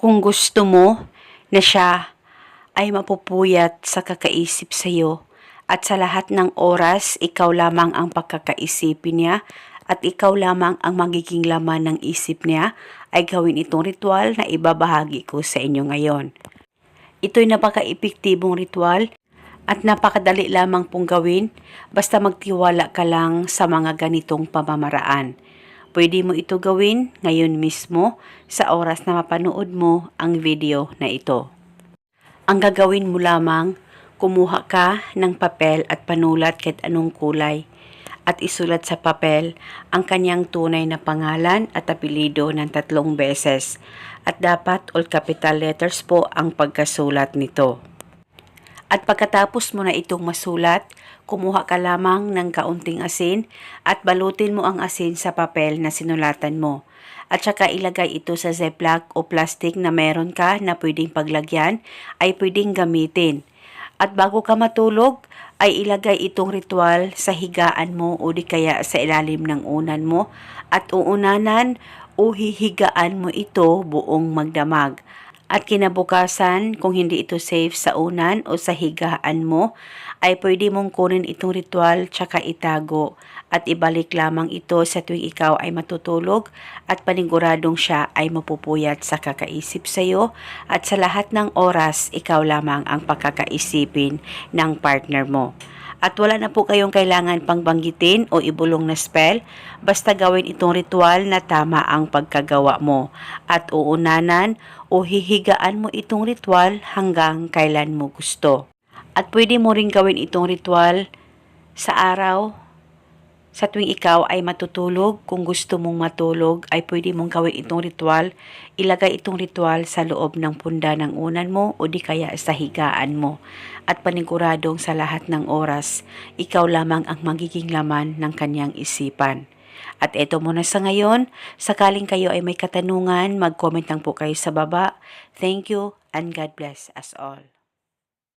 kung gusto mo na siya ay mapupuyat sa kakaisip sa iyo at sa lahat ng oras ikaw lamang ang pagkakaisipin niya at ikaw lamang ang magiging laman ng isip niya ay gawin itong ritual na ibabahagi ko sa inyo ngayon. Ito'y napaka-epektibong ritual at napakadali lamang pong gawin basta magtiwala ka lang sa mga ganitong pamamaraan. Pwede mo ito gawin ngayon mismo sa oras na mapanood mo ang video na ito. Ang gagawin mo lamang, kumuha ka ng papel at panulat kahit anong kulay at isulat sa papel ang kanyang tunay na pangalan at apelido ng tatlong beses at dapat all capital letters po ang pagkasulat nito. At pagkatapos mo na itong masulat, kumuha ka lamang ng kaunting asin at balutin mo ang asin sa papel na sinulatan mo. At saka ilagay ito sa ziploc o plastic na meron ka na pwedeng paglagyan ay pwedeng gamitin. At bago ka matulog, ay ilagay itong ritual sa higaan mo o di kaya sa ilalim ng unan mo at uunanan o hihigaan mo ito buong magdamag. At kinabukasan, kung hindi ito safe sa unan o sa higaan mo, ay pwede mong kunin itong ritual tsaka itago at ibalik lamang ito sa tuwing ikaw ay matutulog at paniguradong siya ay mapupuyat sa kakaisip sa iyo at sa lahat ng oras ikaw lamang ang pagkakaisipin ng partner mo. At wala na po kayong kailangan pang banggitin o ibulong na spell, basta gawin itong ritual na tama ang pagkagawa mo. At uunanan o hihigaan mo itong ritual hanggang kailan mo gusto. At pwede mo rin gawin itong ritual sa araw, sa tuwing ikaw ay matutulog, kung gusto mong matulog, ay pwede mong gawin itong ritual. Ilagay itong ritual sa loob ng punda ng unan mo o di kaya sa higaan mo. At paniguradong sa lahat ng oras, ikaw lamang ang magiging laman ng kanyang isipan. At eto muna sa ngayon, sakaling kayo ay may katanungan, mag-comment lang po kayo sa baba. Thank you and God bless us all.